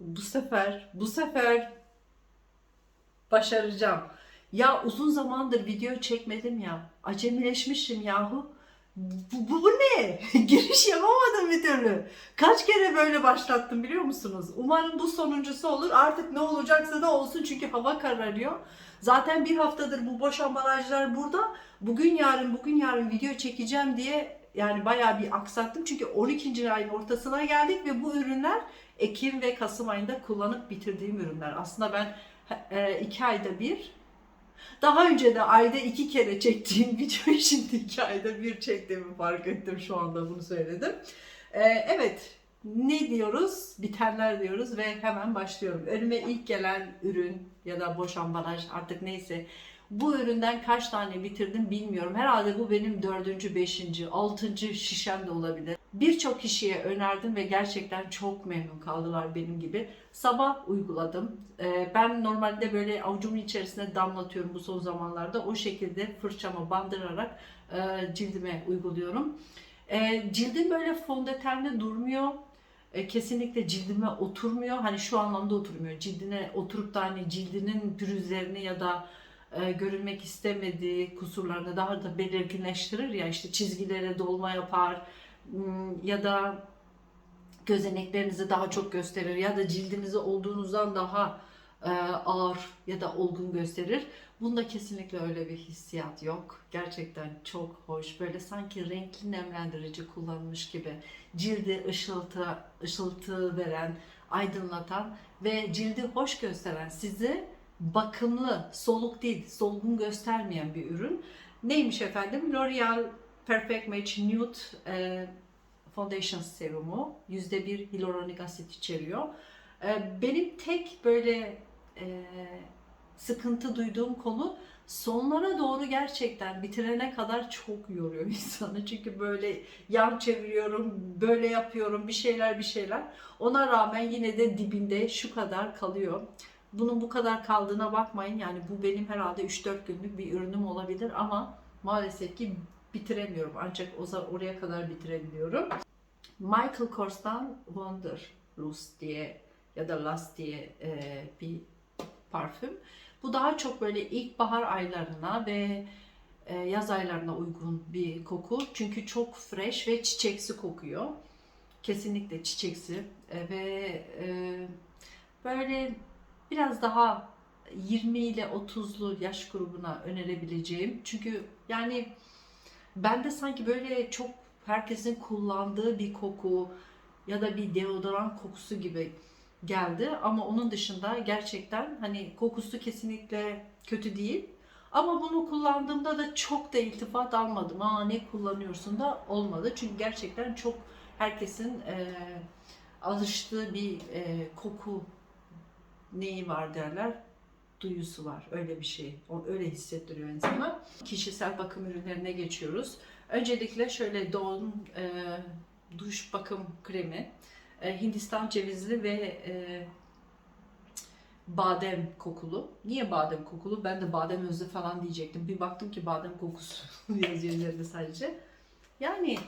Bu sefer, bu sefer başaracağım. Ya uzun zamandır video çekmedim ya. Acemileşmişim yahu. Bu, bu, bu ne? Giriş yapamadım bir türlü. Kaç kere böyle başlattım biliyor musunuz? Umarım bu sonuncusu olur. Artık ne olacaksa da olsun çünkü hava kararıyor. Zaten bir haftadır bu boş ambalajlar burada. Bugün yarın bugün yarın video çekeceğim diye yani bayağı bir aksattım. Çünkü 12. ayın ortasına geldik ve bu ürünler Ekim ve Kasım ayında kullanıp bitirdiğim ürünler. Aslında ben e, iki ayda bir daha önce de ayda iki kere çektiğim videoyu şimdi iki ayda bir çektiğimi fark ettim şu anda bunu söyledim. Ee, evet ne diyoruz? Bitenler diyoruz ve hemen başlıyorum. Önüme ilk gelen ürün ya da boş ambalaj artık neyse bu üründen kaç tane bitirdim bilmiyorum. Herhalde bu benim dördüncü, beşinci, altıncı şişem de olabilir. Birçok kişiye önerdim ve gerçekten çok memnun kaldılar benim gibi. Sabah uyguladım. Ee, ben normalde böyle avucumun içerisine damlatıyorum bu son zamanlarda. O şekilde fırçama bandırarak e, cildime uyguluyorum. E, cildim böyle fondötenle durmuyor. E, kesinlikle cildime oturmuyor. Hani şu anlamda oturmuyor. Cildine oturup da hani cildinin pürüzlerini ya da e, görülmek istemediği kusurlarını daha da belirginleştirir ya işte çizgilere dolma yapar hmm, ya da gözeneklerinizi daha çok gösterir ya da cildinizi olduğunuzdan daha e, ağır ya da olgun gösterir. Bunda kesinlikle öyle bir hissiyat yok. Gerçekten çok hoş. Böyle sanki renkli nemlendirici kullanmış gibi. Cildi ışıltı, ışıltı veren, aydınlatan ve cildi hoş gösteren sizi bakımlı, soluk değil, solgun göstermeyen bir ürün. Neymiş efendim? L'Oreal Perfect Match Nude e, Foundation Serumu. %1 hyaluronik asit içeriyor. E, benim tek böyle e, sıkıntı duyduğum konu sonlara doğru gerçekten bitirene kadar çok yoruyor insanı. Çünkü böyle yan çeviriyorum, böyle yapıyorum, bir şeyler bir şeyler. Ona rağmen yine de dibinde şu kadar kalıyor. Bunun bu kadar kaldığına bakmayın. Yani bu benim herhalde 3-4 günlük bir ürünüm olabilir ama maalesef ki bitiremiyorum. Ancak oraya kadar bitirebiliyorum. Michael Kors'tan Wanderlust diye ya da Lust diye e, bir parfüm. Bu daha çok böyle ilkbahar aylarına ve e, yaz aylarına uygun bir koku. Çünkü çok fresh ve çiçeksi kokuyor. Kesinlikle çiçeksi e, ve e, böyle biraz daha 20 ile 30'lu yaş grubuna önerebileceğim. Çünkü yani bende sanki böyle çok herkesin kullandığı bir koku ya da bir deodorant kokusu gibi geldi. Ama onun dışında gerçekten hani kokusu kesinlikle kötü değil. Ama bunu kullandığımda da çok da iltifat almadım. Aa ne kullanıyorsun da olmadı. Çünkü gerçekten çok herkesin e, alıştığı bir e, koku neyi var derler duyusu var. Öyle bir şey. O öyle hissettiriyor insana. Kişisel bakım ürünlerine geçiyoruz. Öncelikle şöyle Dawn e, duş bakım kremi. E, Hindistan cevizli ve e, badem kokulu. Niye badem kokulu? Ben de badem özlü falan diyecektim. Bir baktım ki badem kokusu yazıyor üzerinde sadece. Yani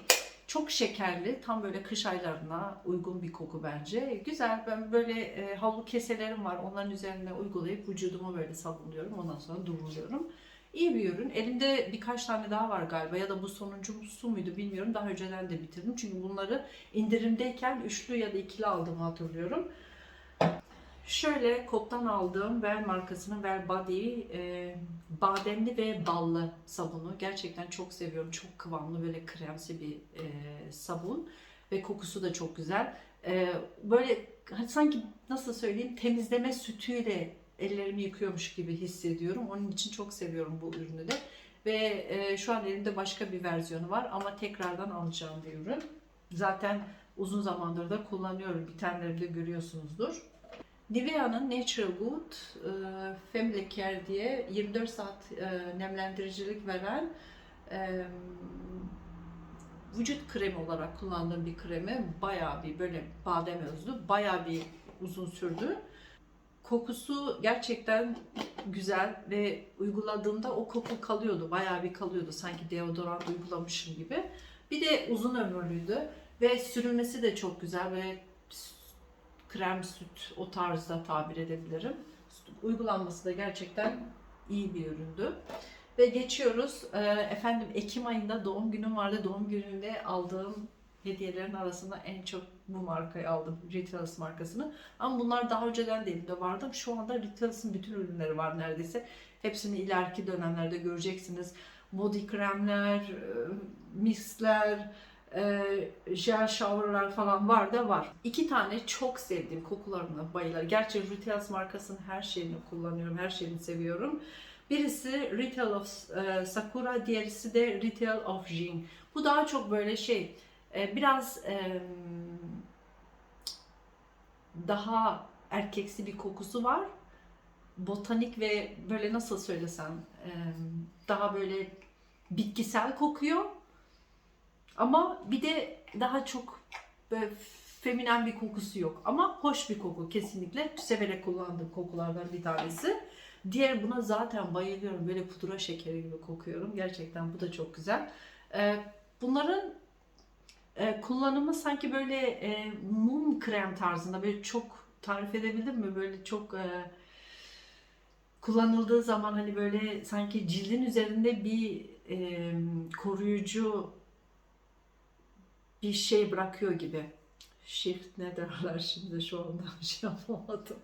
çok şekerli, tam böyle kış aylarına uygun bir koku bence. Güzel, ben böyle e, havlu keselerim var. Onların üzerine uygulayıp vücudumu böyle sabunluyorum. Ondan sonra duruluyorum. İyi bir ürün. Elimde birkaç tane daha var galiba ya da bu sonuncusu muydu bilmiyorum. Daha önceden de bitirdim. Çünkü bunları indirimdeyken üçlü ya da ikili aldığımı hatırlıyorum. Şöyle Kop'tan aldığım Well markasının Well Body e, bademli ve ballı sabunu. Gerçekten çok seviyorum. Çok kıvamlı böyle kremsi bir e, sabun. Ve kokusu da çok güzel. E, böyle hani sanki nasıl söyleyeyim temizleme sütüyle ellerimi yıkıyormuş gibi hissediyorum. Onun için çok seviyorum bu ürünü de. Ve e, şu an elimde başka bir versiyonu var ama tekrardan alacağım bir ürün. Zaten uzun zamandır da kullanıyorum. Bitenlerimde görüyorsunuzdur. Nivea'nın Natural Good e, Family Care diye 24 saat e, nemlendiricilik veren e, vücut kremi olarak kullandığım bir kremi. Bayağı bir böyle badem özlü, bayağı bir uzun sürdü. Kokusu gerçekten güzel ve uyguladığımda o koku kalıyordu. Bayağı bir kalıyordu. Sanki deodorant uygulamışım gibi. Bir de uzun ömürlüydü ve sürülmesi de çok güzel ve krem süt o tarzda tabir edebilirim. Uygulanması da gerçekten iyi bir üründü. Ve geçiyoruz. Ee, efendim Ekim ayında doğum günüm vardı. Doğum gününde aldığım hediyelerin arasında en çok bu markayı aldım. Rituals markasını. Ama bunlar daha önceden de elimde vardı. Şu anda Rituals'ın bütün ürünleri var neredeyse. Hepsini ileriki dönemlerde göreceksiniz. Body kremler, e, mistler, e, jel shower'lar falan var da var. İki tane çok sevdiğim kokularına bayılır. Gerçi Rituals markasının her şeyini kullanıyorum, her şeyini seviyorum. Birisi Retail of e, Sakura, diğerisi de Retail of Jing. Bu daha çok böyle şey, e, biraz e, daha erkeksi bir kokusu var. Botanik ve böyle nasıl söylesem e, daha böyle bitkisel kokuyor. Ama bir de daha çok böyle feminen bir kokusu yok. Ama hoş bir koku kesinlikle. Severek kullandığım kokulardan bir tanesi. Diğer buna zaten bayılıyorum. Böyle pudra şekeri gibi kokuyorum. Gerçekten bu da çok güzel. Ee, bunların e, kullanımı sanki böyle e, mum krem tarzında. Böyle çok tarif edebildim mi? Böyle çok e, kullanıldığı zaman hani böyle sanki cildin üzerinde bir koruyucu bir şey bırakıyor gibi. Shift ne derler şimdi şu anda şey yapamadım.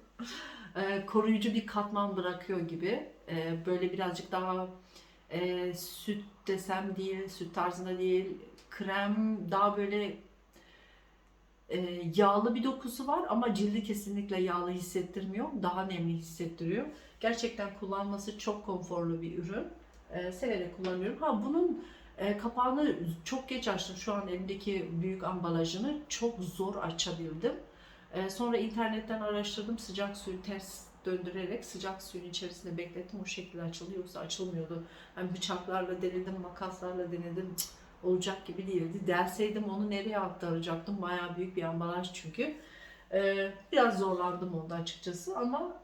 Ee, koruyucu bir katman bırakıyor gibi. Ee, böyle birazcık daha e, süt desem değil, süt tarzında değil, krem daha böyle e, yağlı bir dokusu var ama cildi kesinlikle yağlı hissettirmiyor. Daha nemli hissettiriyor. Gerçekten kullanması çok konforlu bir ürün. Ee, severek kullanıyorum. Ha bunun e, kapağını çok geç açtım. Şu an elimdeki büyük ambalajını çok zor açabildim. E, sonra internetten araştırdım. Sıcak suyu ters döndürerek sıcak suyun içerisinde beklettim. O şekilde açılıyor. Yoksa açılmıyordu. Hani bıçaklarla denedim, makaslarla denedim. Cık, olacak gibi değildi. Derseydim onu nereye aktaracaktım? Bayağı büyük bir ambalaj çünkü. E, biraz zorlandım onda açıkçası ama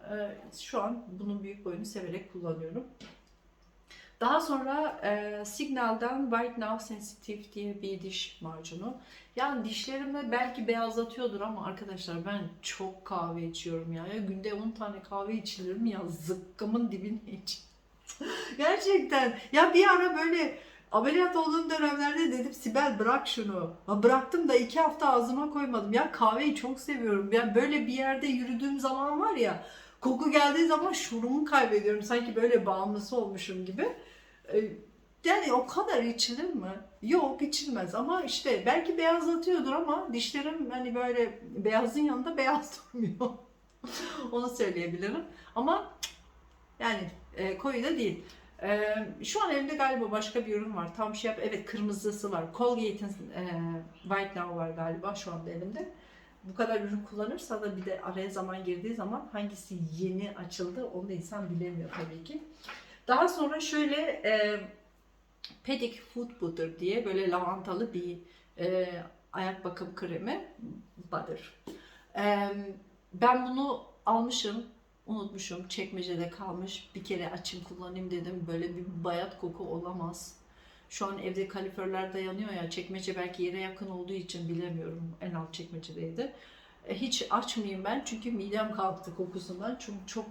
şu an bunun büyük boyunu severek kullanıyorum. Daha sonra e, Signal'dan White Now Sensitive diye bir diş macunu. Yani dişlerimi belki beyazlatıyordur ama arkadaşlar ben çok kahve içiyorum ya. ya günde 10 tane kahve içilir mi ya? Zıkkımın dibine iç. Gerçekten. Ya bir ara böyle ameliyat olduğum dönemlerde dedim Sibel bırak şunu. Ha bıraktım da iki hafta ağzıma koymadım. Ya kahveyi çok seviyorum. Ya böyle bir yerde yürüdüğüm zaman var ya koku geldiği zaman şurumu kaybediyorum. Sanki böyle bağımlısı olmuşum gibi. Ee, Yani o kadar içilir mi? Yok içilmez ama işte belki beyazlatıyordur ama dişlerim hani böyle beyazın yanında beyaz durmuyor. Onu söyleyebilirim. Ama yani e, koyu da değil. E, şu an elimde galiba başka bir ürün var. Tam şey yap. Evet kırmızısı var. Colgate'in e, White Now var galiba şu anda elimde. Bu kadar ürün kullanırsa da bir de araya zaman girdiği zaman hangisi yeni açıldı onu da insan bilemiyor tabii ki. Daha sonra şöyle e, Pedic Foot Butter diye böyle lavantalı bir e, ayak bakım kremi butter. E, ben bunu almışım, unutmuşum, çekmecede kalmış. Bir kere açayım kullanayım dedim. Böyle bir bayat koku olamaz. Şu an evde kaloriferler dayanıyor ya, çekmece belki yere yakın olduğu için bilemiyorum. En alt çekmecedeydi. E, hiç açmayayım ben çünkü midem kalktı kokusundan. Çünkü çok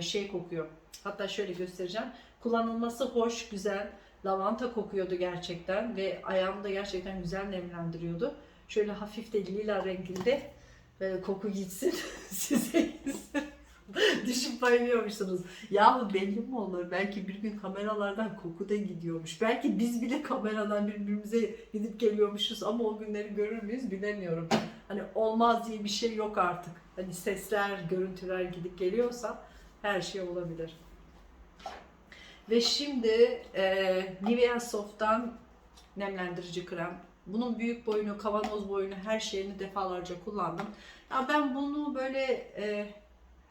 şey kokuyor. Hatta şöyle göstereceğim. Kullanılması hoş, güzel. Lavanta kokuyordu gerçekten ve ayağımı da gerçekten güzel nemlendiriyordu. Şöyle hafif de lila renginde böyle koku gitsin size gitsin. Düşüp bayılıyormuşsunuz. Yahu belli mi olur? Belki bir gün kameralardan koku da gidiyormuş. Belki biz bile kameradan birbirimize gidip geliyormuşuz ama o günleri görür müyüz bilemiyorum. Hani olmaz diye bir şey yok artık. Hani sesler, görüntüler gidip geliyorsa her şey olabilir. Ve şimdi e, Nivea Soft'tan nemlendirici krem. Bunun büyük boyunu, kavanoz boyunu, her şeyini defalarca kullandım. Ya ben bunu böyle e,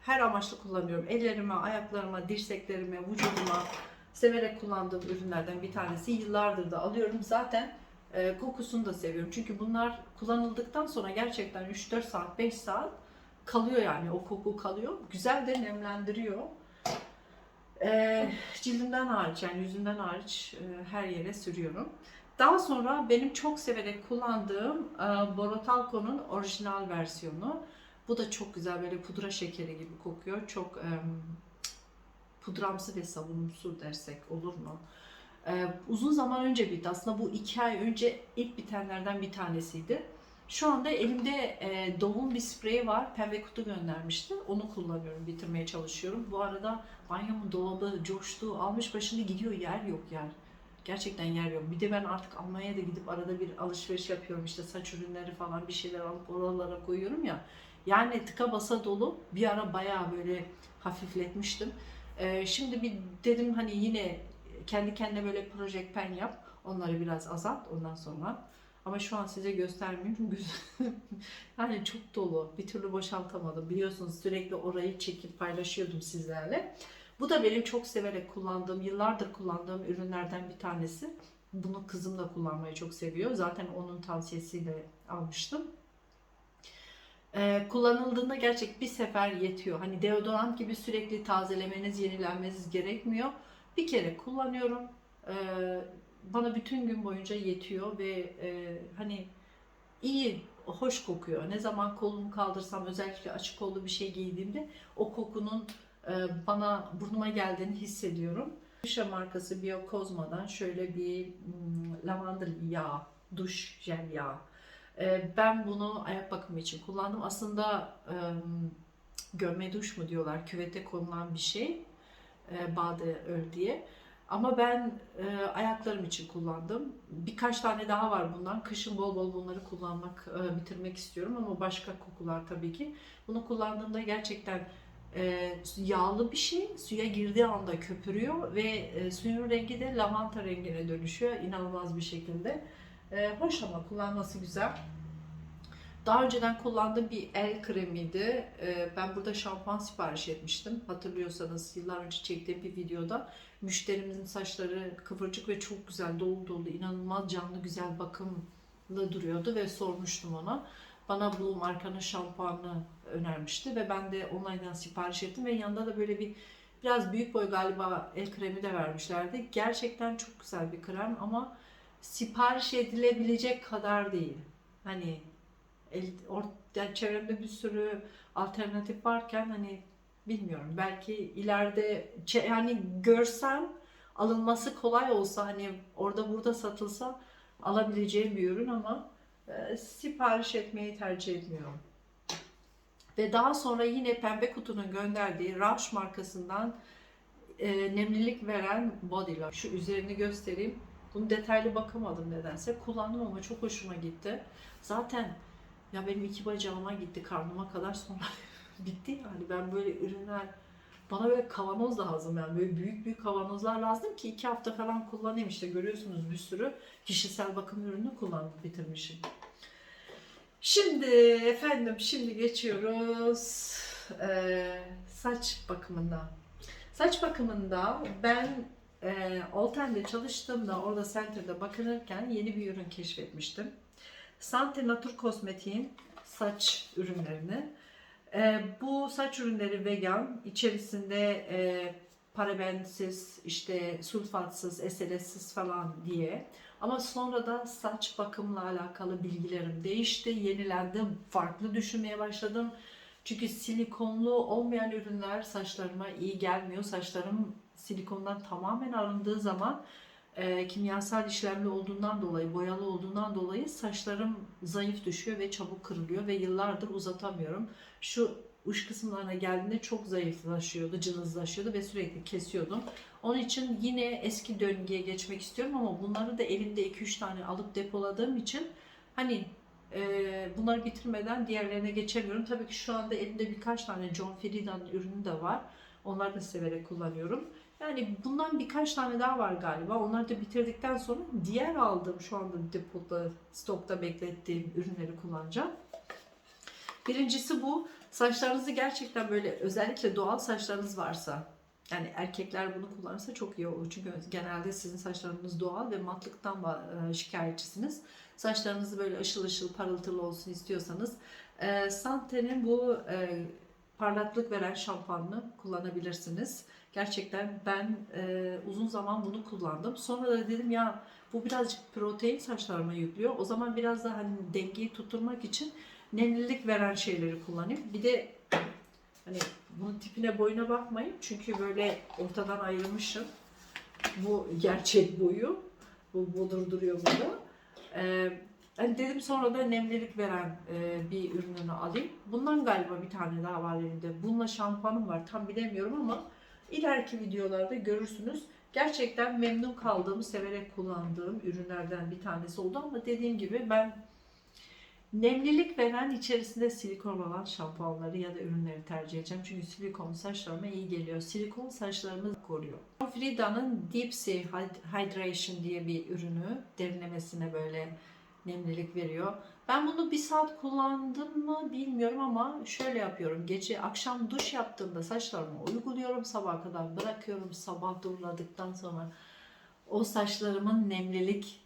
her amaçlı kullanıyorum. Ellerime, ayaklarıma, dirseklerime, vücuduma severek kullandığım ürünlerden bir tanesi. Yıllardır da alıyorum. Zaten e, kokusunu da seviyorum. Çünkü bunlar kullanıldıktan sonra gerçekten 3-4 saat, 5 saat kalıyor yani o koku kalıyor. Güzel de nemlendiriyor. E, cildimden hariç yani yüzümden hariç e, her yere sürüyorum. Daha sonra benim çok severek kullandığım e, Borotalco'nun orijinal versiyonu. Bu da çok güzel böyle pudra şekeri gibi kokuyor. Çok em, pudramsı ve sabunumsu dersek olur mu? Ee, uzun zaman önce bitti. Aslında bu iki ay önce ilk bitenlerden bir tanesiydi. Şu anda elimde e, Dove'un bir spreyi var. Pembe kutu göndermişti. Onu kullanıyorum, bitirmeye çalışıyorum. Bu arada banyomun dolabı coştu, almış başını gidiyor. Yer yok yer. Gerçekten yer yok. Bir de ben artık Almanya'da gidip arada bir alışveriş yapıyorum. İşte saç ürünleri falan bir şeyler alıp oralara koyuyorum ya. Yani tıka basa dolu. Bir ara bayağı böyle hafifletmiştim. Ee, şimdi bir dedim hani yine kendi kendine böyle project pen yap. Onları biraz azalt ondan sonra. Ama şu an size göstermiyorum çünkü yani çok dolu. Bir türlü boşaltamadım. Biliyorsunuz sürekli orayı çekip paylaşıyordum sizlerle. Bu da benim çok severek kullandığım, yıllardır kullandığım ürünlerden bir tanesi. Bunu kızım da kullanmayı çok seviyor. Zaten onun tavsiyesiyle almıştım. Ee, kullanıldığında gerçek bir sefer yetiyor. Hani deodorant gibi sürekli tazelemeniz, yenilenmeniz gerekmiyor. Bir kere kullanıyorum. Ee, bana bütün gün boyunca yetiyor ve e, hani iyi, hoş kokuyor. Ne zaman kolumu kaldırsam özellikle açık kollu bir şey giydiğimde o kokunun e, bana burnuma geldiğini hissediyorum. Duşa markası Biokozma'dan şöyle bir hmm, lavandel yağı, duş jel yağı. E, ben bunu ayak bakımı için kullandım. Aslında e, gömme duş mu diyorlar, küvete konulan bir şey. E, bade öl diye. Ama ben e, ayaklarım için kullandım. Birkaç tane daha var bundan. Kışın bol bol bunları kullanmak, e, bitirmek istiyorum ama başka kokular tabii ki. Bunu kullandığımda gerçekten e, yağlı bir şey. Suya girdiği anda köpürüyor ve e, suyun rengi de lavanta rengine dönüşüyor. İnanılmaz bir şekilde. E, hoş ama kullanması güzel. Daha önceden kullandığım bir el kremiydi. Ee, Ben burada şampuan sipariş etmiştim. Hatırlıyorsanız yıllar önce çektiğim bir videoda müşterimizin saçları kıvırcık ve çok güzel, dolu dolu, inanılmaz canlı, güzel bakımlı duruyordu ve sormuştum ona. Bana bu markanın şampuanını önermişti ve ben de online'dan sipariş ettim ve yanında da böyle bir biraz büyük boy galiba el kremi de vermişlerdi. Gerçekten çok güzel bir krem ama sipariş edilebilecek kadar değil. Hani el, or, yani çevremde bir sürü alternatif varken hani bilmiyorum belki ileride yani görsem alınması kolay olsa hani orada burada satılsa alabileceğim bir ürün ama e, sipariş etmeyi tercih etmiyorum. Ve daha sonra yine Pembe Kutu'nun gönderdiği Rausch markasından e, nemlilik veren body lotion. Şu üzerini göstereyim. Bunu detaylı bakamadım nedense. Kullandım ama çok hoşuma gitti. Zaten ya benim iki bacağıma gitti karnıma kadar sonra bitti yani. Ben böyle ürünler bana böyle kavanoz lazım yani böyle büyük büyük kavanozlar lazım ki iki hafta falan kullanayım işte görüyorsunuz bir sürü kişisel bakım ürünü kullanıp bitirmişim. Şimdi efendim şimdi geçiyoruz eee, saç bakımına. Saç bakımında ben eee Olten'de çalıştığımda orada center'da bakınırken yeni bir ürün keşfetmiştim. Sante Natur Kozmetik'in saç ürünlerini. Ee, bu saç ürünleri vegan, içerisinde e, parabensiz, işte sulfatsız, SLS'siz falan diye. Ama sonra da saç bakımla alakalı bilgilerim değişti, yenilendim, farklı düşünmeye başladım. Çünkü silikonlu olmayan ürünler saçlarıma iyi gelmiyor. Saçlarım silikondan tamamen arındığı zaman e, kimyasal işlemli olduğundan dolayı, boyalı olduğundan dolayı saçlarım zayıf düşüyor ve çabuk kırılıyor ve yıllardır uzatamıyorum. Şu uç kısımlarına geldiğinde çok zayıflaşıyordu, cılızlaşıyordu ve sürekli kesiyordum. Onun için yine eski döngüye geçmek istiyorum ama bunları da elimde 2-3 tane alıp depoladığım için hani e, bunları bitirmeden diğerlerine geçemiyorum. Tabii ki şu anda elimde birkaç tane John Frieda'nın ürünü de var. Onları da severek kullanıyorum. Yani bundan birkaç tane daha var galiba. Onları da bitirdikten sonra diğer aldığım şu anda depoda, stokta beklettiğim ürünleri kullanacağım. Birincisi bu. Saçlarınızı gerçekten böyle özellikle doğal saçlarınız varsa yani erkekler bunu kullanırsa çok iyi olur. Çünkü genelde sizin saçlarınız doğal ve matlıktan e, şikayetçisiniz. Saçlarınızı böyle ışıl ışıl parıltılı olsun istiyorsanız e, Sante'nin bu e, parlaklık veren şampuanını kullanabilirsiniz. Gerçekten ben e, uzun zaman bunu kullandım. Sonra da dedim ya bu birazcık protein saçlarıma yüklüyor. O zaman biraz da hani dengeyi tutturmak için nemlilik veren şeyleri kullanayım. Bir de hani bunun tipine boyuna bakmayın. Çünkü böyle ortadan ayrılmışım. Bu gerçek boyu. Bu budur duruyor burada. Ee, hani dedim sonra da nemlilik veren e, bir ürününü alayım. Bundan galiba bir tane daha var elimde. Bununla şampuanım var. Tam bilemiyorum ama ileriki videolarda görürsünüz. Gerçekten memnun kaldığım, severek kullandığım ürünlerden bir tanesi oldu ama dediğim gibi ben nemlilik veren içerisinde silikon olan şampuanları ya da ürünleri tercih edeceğim. Çünkü silikon saçlarıma iyi geliyor. Silikon saçlarımı koruyor. Frida'nın Deep Sea Hydration diye bir ürünü derinlemesine böyle nemlilik veriyor. Ben bunu bir saat kullandım mı bilmiyorum ama şöyle yapıyorum. Gece akşam duş yaptığımda saçlarıma uyguluyorum. Sabaha kadar bırakıyorum. Sabah duruladıktan sonra o saçlarımın nemlilik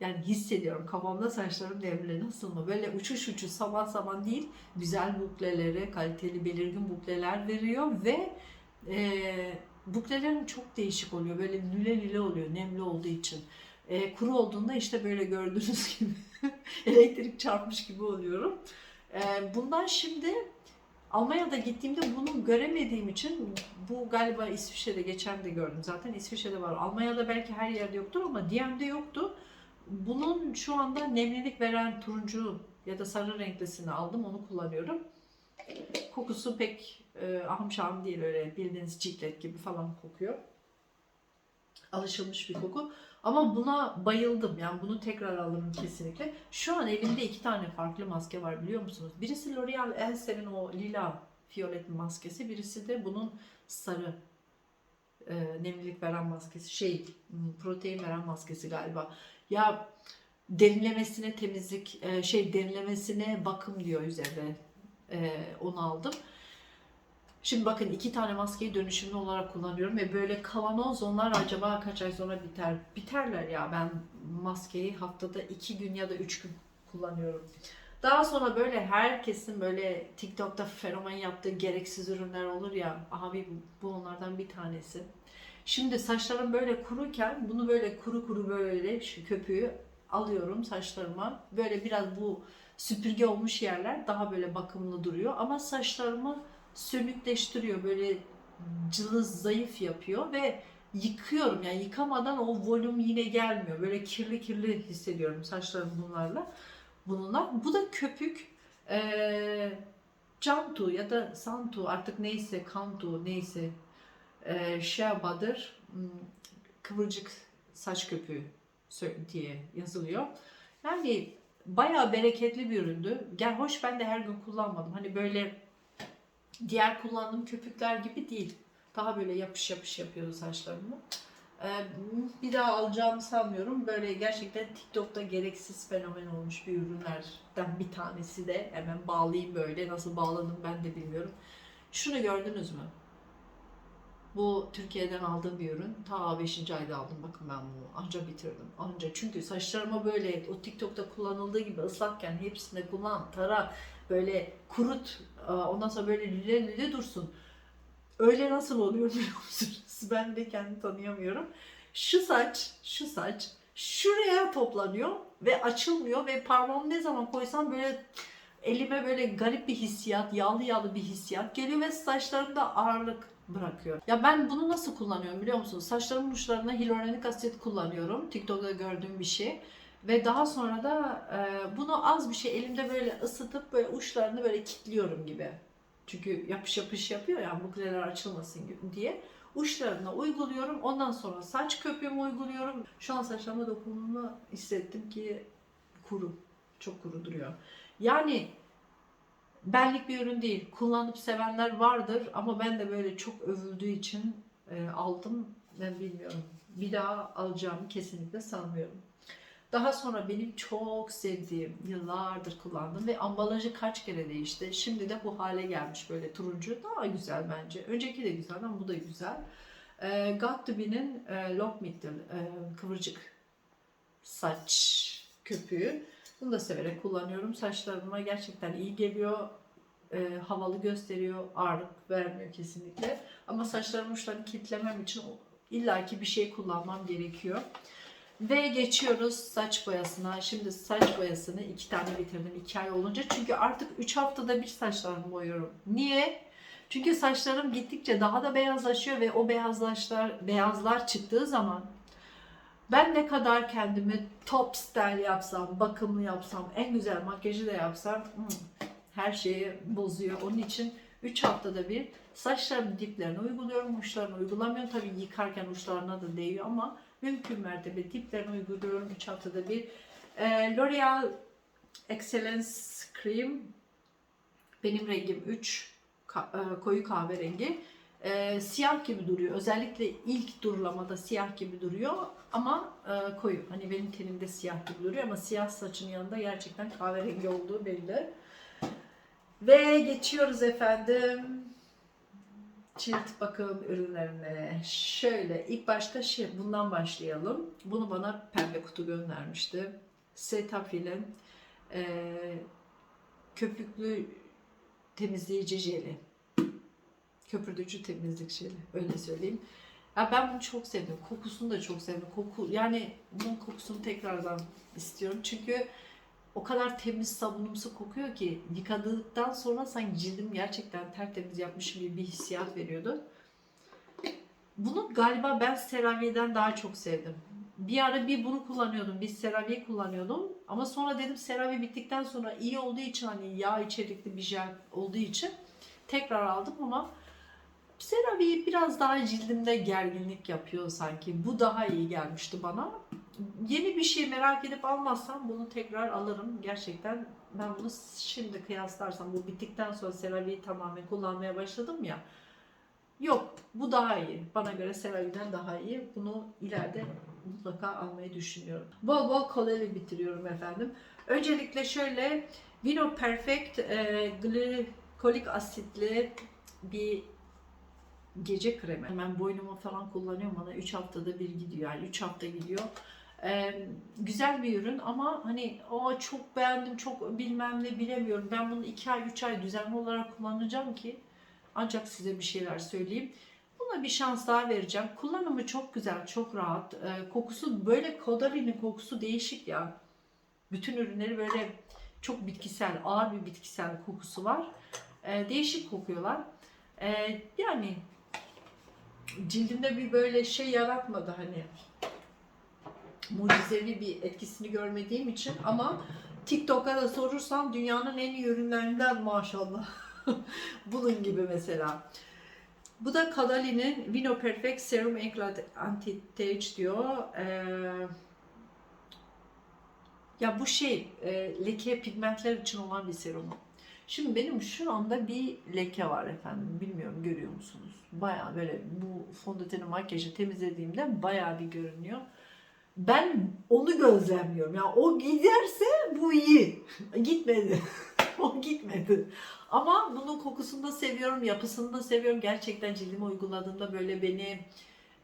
yani hissediyorum kafamda saçlarım nemli nasıl mı? Böyle uçuş uçuş saman saman değil güzel bukleleri, kaliteli belirgin bukleler veriyor ve e, buklelerin çok değişik oluyor. Böyle lüle lüle oluyor nemli olduğu için. E, kuru olduğunda işte böyle gördüğünüz gibi elektrik çarpmış gibi oluyorum. E, bundan şimdi Almanya'da gittiğimde bunu göremediğim için bu galiba İsviçre'de geçen de gördüm. Zaten İsviçre'de var. Almanya'da belki her yerde yoktur ama DM'de yoktu. Bunun şu anda nemlilik veren turuncu ya da sarı renklisini aldım. Onu kullanıyorum. Kokusu pek e, ahım şahım değil öyle bildiğiniz ciklet gibi falan kokuyor. Alışılmış bir koku. Ama buna bayıldım. Yani bunu tekrar alırım kesinlikle. Şu an elimde iki tane farklı maske var biliyor musunuz? Birisi L'Oreal Else'nin o lila fiyolet maskesi. Birisi de bunun sarı e, nemlilik veren maskesi. Şey hmm, protein veren maskesi galiba. Ya derinlemesine temizlik e, şey derinlemesine bakım diyor üzerinde. E, onu aldım. Şimdi bakın iki tane maskeyi dönüşümlü olarak kullanıyorum ve böyle kavanoz onlar acaba kaç ay sonra biter? Biterler ya ben maskeyi haftada iki gün ya da üç gün kullanıyorum. Daha sonra böyle herkesin böyle TikTok'ta fenomen yaptığı gereksiz ürünler olur ya abi bu onlardan bir tanesi. Şimdi saçlarım böyle kuruyken bunu böyle kuru kuru böyle şu köpüğü alıyorum saçlarıma. Böyle biraz bu süpürge olmuş yerler daha böyle bakımlı duruyor ama saçlarımı sönükleştiriyor. Böyle cılız zayıf yapıyor ve yıkıyorum yani yıkamadan o volüm yine gelmiyor. Böyle kirli kirli hissediyorum saçlarım bunlarla. Bununla. Bu da köpük. Ee, Cantu ya da Santu artık neyse Kantu neyse e, Sherba'dır hmm, kıvırcık saç köpüğü diye yazılıyor. Yani bayağı bereketli bir üründü. Gel hoş ben de her gün kullanmadım. Hani böyle diğer kullandığım köpükler gibi değil. Daha böyle yapış yapış yapıyordu saçlarımı. Ee, bir daha alacağımı sanmıyorum. Böyle gerçekten TikTok'ta gereksiz fenomen olmuş bir ürünlerden bir tanesi de. Hemen bağlayayım böyle. Nasıl bağladım ben de bilmiyorum. Şunu gördünüz mü? Bu Türkiye'den aldığım bir ürün. Ta 5. ayda aldım. Bakın ben bunu anca bitirdim. Anca. Çünkü saçlarıma böyle o TikTok'ta kullanıldığı gibi ıslakken hepsinde kullan, tara, böyle kurut. e, Ondan sonra böyle lüle lüle dursun. Öyle nasıl oluyor biliyor musunuz? Ben de kendimi tanıyamıyorum. Şu saç, şu saç şuraya toplanıyor ve açılmıyor ve parmağımı ne zaman koysam böyle elime böyle garip bir hissiyat, yağlı yağlı bir hissiyat geliyor ve saçlarımda ağırlık bırakıyor. Ya ben bunu nasıl kullanıyorum biliyor musunuz? Saçlarımın uçlarına hyaluronik asit kullanıyorum. TikTok'ta gördüğüm bir şey. Ve daha sonra da e, bunu az bir şey elimde böyle ısıtıp böyle uçlarını böyle kilitliyorum gibi. Çünkü yapış yapış yapıyor ya bukleler açılmasın diye. Uçlarına uyguluyorum. Ondan sonra saç köpüğümü uyguluyorum. Şu an saçlarıma dokunduğumu hissettim ki kuru. Çok kuru duruyor. Yani benlik bir ürün değil. Kullanıp sevenler vardır ama ben de böyle çok övüldüğü için e, aldım. Ben bilmiyorum. Bir daha alacağımı kesinlikle sanmıyorum. Daha sonra benim çok sevdiğim, yıllardır kullandığım ve ambalajı kaç kere değişti. Şimdi de bu hale gelmiş böyle turuncu. Daha güzel bence. Önceki de güzel ama bu da güzel. E, Got to Be'nin e, Lock Middle, e, kıvırcık saç köpüğü. Bunu da severek kullanıyorum. Saçlarıma gerçekten iyi geliyor. E, havalı gösteriyor. Ağırlık vermiyor kesinlikle. Ama saçlarımın uçlarını kilitlemem için illaki bir şey kullanmam gerekiyor. Ve geçiyoruz saç boyasına. Şimdi saç boyasını iki tane bitirdim iki ay olunca. Çünkü artık üç haftada bir saçlarımı boyuyorum. Niye? Çünkü saçlarım gittikçe daha da beyazlaşıyor ve o beyazlaşlar, beyazlar çıktığı zaman ben ne kadar kendimi top style yapsam, bakımlı yapsam, en güzel makyajı da yapsam hmm, her şeyi bozuyor. Onun için 3 haftada bir saçlarımın diplerine uyguluyorum, uçlarına uygulamıyorum. Tabii yıkarken uçlarına da değiyor ama mümkün mertebe diplerine uyguluyorum 3 haftada bir. Ee, L'Oreal Excellence Cream benim rengim 3 ka- e, koyu kahverengi. Ee, siyah gibi duruyor. Özellikle ilk durulamada siyah gibi duruyor ama e, koyu. Hani benim tenimde siyah gibi duruyor ama siyah saçın yanında gerçekten kahverengi olduğu belli. Ve geçiyoruz efendim cilt bakım ürünlerine. Şöyle ilk başta şey bundan başlayalım. Bunu bana pembe kutu göndermişti. Cetaphil'in e, köpüklü temizleyici jeli. Köpürtücü temizlik jeli. Öyle söyleyeyim. Ya ben bunu çok sevdim. Kokusunu da çok sevdim. Koku yani bunun kokusunu tekrardan istiyorum. Çünkü o kadar temiz sabunumsu kokuyor ki yıkadıktan sonra sanki cildim gerçekten tertemiz yapmışım gibi bir hissiyat veriyordu. Bunu galiba ben CeraVe'den daha çok sevdim. Bir ara bir bunu kullanıyordum, bir CeraVe kullanıyordum. Ama sonra dedim CeraVe bittikten sonra iyi olduğu için hani yağ içerikli bir jel olduğu için tekrar aldım ama CeraVe biraz daha cildimde gerginlik yapıyor sanki. Bu daha iyi gelmişti bana yeni bir şey merak edip almazsam bunu tekrar alırım. Gerçekten ben bunu şimdi kıyaslarsam bu bittikten sonra CeraVe'yi tamamen kullanmaya başladım ya. Yok bu daha iyi. Bana göre CeraVe'den daha iyi. Bunu ileride mutlaka almayı düşünüyorum. Bol bol koleli bitiriyorum efendim. Öncelikle şöyle Vino Perfect e, glikolik asitli bir gece kremi. Hemen boynuma falan kullanıyorum. Bana 3 haftada bir gidiyor. Yani 3 hafta gidiyor. Ee, güzel bir ürün ama hani o çok beğendim, çok bilmem ne bilemiyorum. Ben bunu 2 ay, 3 ay düzenli olarak kullanacağım ki ancak size bir şeyler söyleyeyim. Buna bir şans daha vereceğim. Kullanımı çok güzel, çok rahat. Ee, kokusu böyle Kodalinin kokusu değişik ya. Bütün ürünleri böyle çok bitkisel, ağır bir bitkisel kokusu var. Ee, değişik kokuyorlar. Ee, yani cildimde bir böyle şey yaratmadı hani mucizevi bir etkisini görmediğim için ama TikTok'a da sorursam dünyanın en iyi ürünlerinden maşallah. Bunun gibi mesela. Bu da Kadali'nin Vino Perfect Serum Eclat Anti-Age diyor. Ee, ya bu şey e, leke pigmentler için olan bir serum. Şimdi benim şu anda bir leke var efendim. Bilmiyorum görüyor musunuz? Baya böyle bu fondöteni makyajı temizlediğimde baya bir görünüyor. Ben onu gözlemliyorum. Yani o giderse bu iyi. Gitmedi. o gitmedi. Ama bunun kokusunu da seviyorum, yapısını da seviyorum. Gerçekten cildime uyguladığımda böyle beni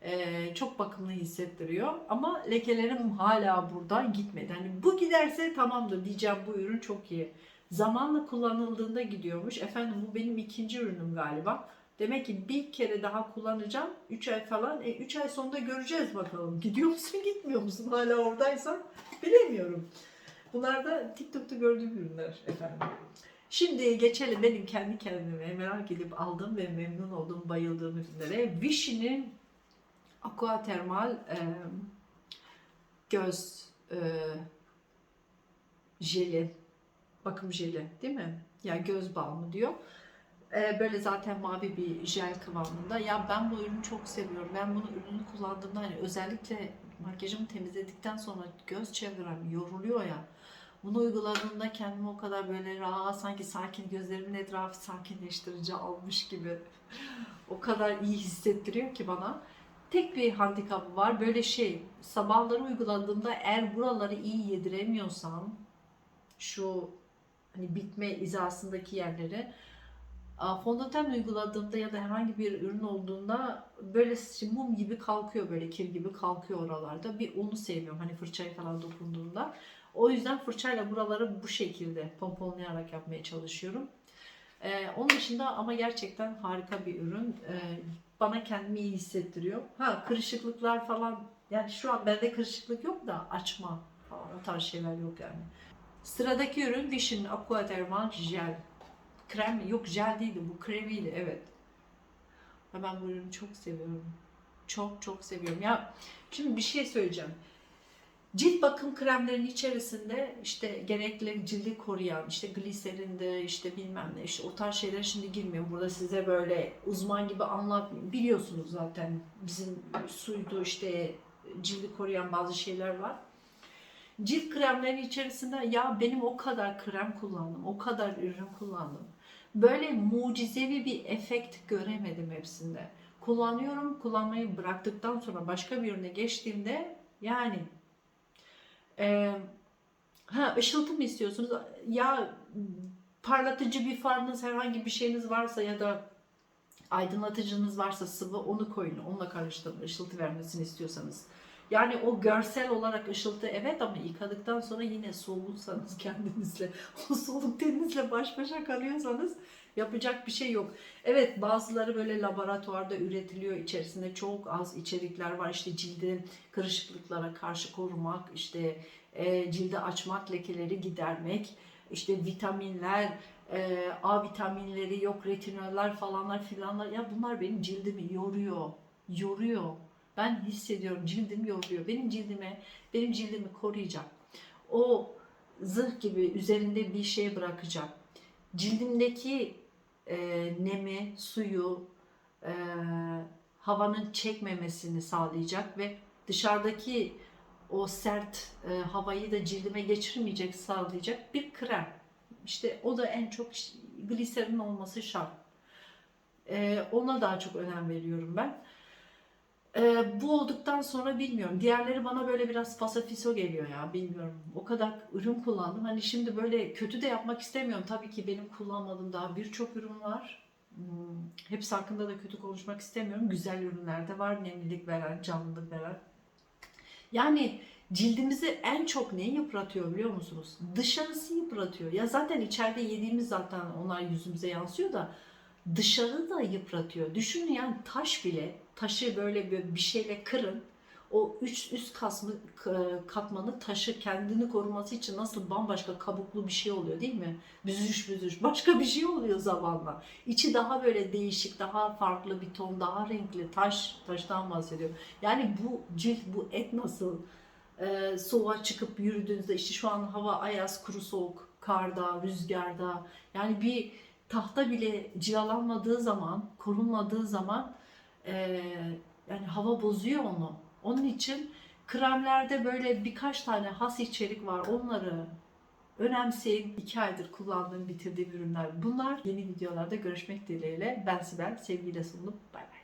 e, çok bakımlı hissettiriyor. Ama lekelerim hala burada gitmedi. Hani bu giderse tamamdır diyeceğim bu ürün çok iyi. Zamanla kullanıldığında gidiyormuş. Efendim bu benim ikinci ürünüm galiba. Demek ki bir kere daha kullanacağım. 3 ay falan. 3 ay sonunda göreceğiz bakalım. Gidiyor musun gitmiyor musun? Hala oradaysan bilemiyorum. Bunlar da TikTok'ta gördüğüm ürünler efendim. Şimdi geçelim benim kendi kendime merak edip aldığım ve memnun olduğum, bayıldığım ürünlere. Vichy'nin Aqua Thermal e, göz e, jeli, bakım jeli değil mi? Ya göz balmı diyor. Ee, böyle zaten mavi bir jel kıvamında. Ya ben bu ürünü çok seviyorum. Ben bunu ürünü kullandığımda hani özellikle makyajımı temizledikten sonra göz çevrem yoruluyor ya. Bunu uyguladığımda kendimi o kadar böyle rahat sanki sakin gözlerimin etrafı sakinleştirici almış gibi o kadar iyi hissettiriyor ki bana. Tek bir handikapı var. Böyle şey sabahları uyguladığımda eğer buraları iyi yediremiyorsam şu hani bitme hizasındaki yerleri fondöten uyguladığımda ya da herhangi bir ürün olduğunda böyle mum gibi kalkıyor böyle kir gibi kalkıyor oralarda. Bir onu sevmiyorum hani fırçaya falan dokunduğumda. O yüzden fırçayla buraları bu şekilde pomponlayarak yapmaya çalışıyorum. Ee, onun dışında ama gerçekten harika bir ürün. Ee, bana kendimi iyi hissettiriyor. Ha kırışıklıklar falan Yani şu an bende kırışıklık yok da açma falan o tarz şeyler yok yani. Sıradaki ürün Vision Aqua Dermal Jel. Krem mi? Yok jel değildi bu kremiydi evet. Ve ben bu ürünü çok seviyorum. Çok çok seviyorum. Ya şimdi bir şey söyleyeceğim. Cilt bakım kremlerinin içerisinde işte gerekli cildi koruyan, işte gliserinde, işte bilmem ne, işte o tarz şeylere şimdi girmiyorum. Burada size böyle uzman gibi anlatmayayım. Biliyorsunuz zaten bizim suydu işte cildi koruyan bazı şeyler var. Cilt kremlerinin içerisinde ya benim o kadar krem kullandım, o kadar ürün kullandım. Böyle mucizevi bir efekt göremedim hepsinde. Kullanıyorum, kullanmayı bıraktıktan sonra başka bir ürüne geçtiğimde yani ee, ha ışıltı mı istiyorsunuz? Ya parlatıcı bir farınız, herhangi bir şeyiniz varsa ya da aydınlatıcınız varsa sıvı onu koyun. Onunla karıştırın ışıltı vermesini istiyorsanız. Yani o görsel olarak ışıltı evet ama yıkadıktan sonra yine soğulsanız kendinizle, o soğuk teninizle baş başa kalıyorsanız yapacak bir şey yok. Evet bazıları böyle laboratuvarda üretiliyor. İçerisinde çok az içerikler var. İşte cildin kırışıklıklara karşı korumak, işte e, cildi açmak, lekeleri gidermek, işte vitaminler, e, A vitaminleri yok, retinoller falanlar filanlar. Ya bunlar benim cildimi yoruyor, yoruyor. Ben hissediyorum cildim yoruyor. Benim cildime, benim cildimi koruyacak. O zırh gibi üzerinde bir şey bırakacak. Cildimdeki e, nemi, suyu, e, havanın çekmemesini sağlayacak ve dışarıdaki o sert e, havayı da cildime geçirmeyecek sağlayacak bir krem. İşte o da en çok gliserin olması şart. E, ona daha çok önem veriyorum ben. E, bu olduktan sonra bilmiyorum. Diğerleri bana böyle biraz fasafiso geliyor ya bilmiyorum. O kadar ürün kullandım. Hani şimdi böyle kötü de yapmak istemiyorum. Tabii ki benim kullanmadığım daha birçok ürün var. Hmm, Hepsi hakkında da kötü konuşmak istemiyorum. Güzel ürünler de var. Nemlilik veren, canlılık veren. Yani cildimizi en çok ne yıpratıyor biliyor musunuz? Dışarısı yıpratıyor. Ya zaten içeride yediğimiz zaten onlar yüzümüze yansıyor da dışarı da yıpratıyor. Düşünün yani taş bile, taşı böyle bir şeyle kırın. O üç üst kasmı, katmanı taşı kendini koruması için nasıl bambaşka kabuklu bir şey oluyor değil mi? Büzüş büzüş. Başka bir şey oluyor zamanla. İçi daha böyle değişik, daha farklı bir ton, daha renkli. Taş, taştan bahsediyorum. Yani bu cilt, bu et nasıl e, soğuğa çıkıp yürüdüğünüzde işte şu an hava ayaz, kuru soğuk, karda, rüzgarda. Yani bir tahta bile cilalanmadığı zaman, korunmadığı zaman e, yani hava bozuyor onu. Onun için kremlerde böyle birkaç tane has içerik var. Onları önemseyin. İki aydır kullandığım, bitirdiğim ürünler bunlar. Yeni videolarda görüşmek dileğiyle. Ben Sibel. Sevgiyle sunulup bay bay.